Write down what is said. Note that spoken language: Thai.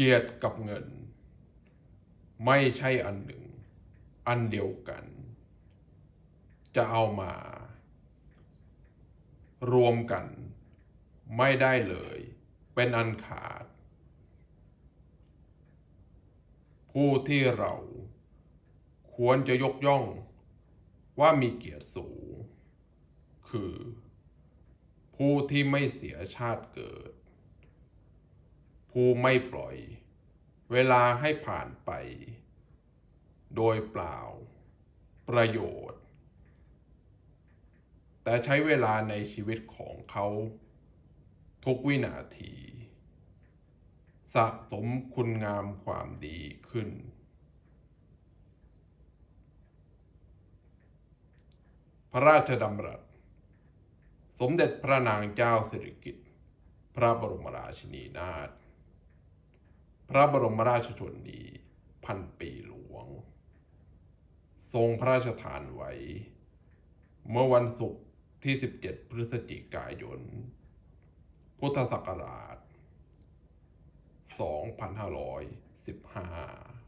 เกียรติกับเงิน ไม่ใช่อันหนึ่ง อันเดียวกัน จะเอามา รวมกัน ไม่ได้เลย เป็นอันขาด ผู้ที่เราควรจะยกย่องว่ามีเกียรติสูง คือ ผู้ที่ไม่เสียชาติเกิด ผู้ไม่ปล่อย เวลาให้ผ่านไป โดยเปล่า ประโยชน์ แต่ใช้เวลาในชีวิตของเขา ทุกวินาที สะสมคุณงามความดีขึ้น พระราชดำรัส สมเด็จพระนางเจ้าสิริกิติ์พระบรมราชินีนาถ พระบรมราชชนนีพันปีหลวง ทรงพระราชทานไว้ เมื่อวันศุกร์ที่ 17 พฤศจิกายน พุทธศักราช 2515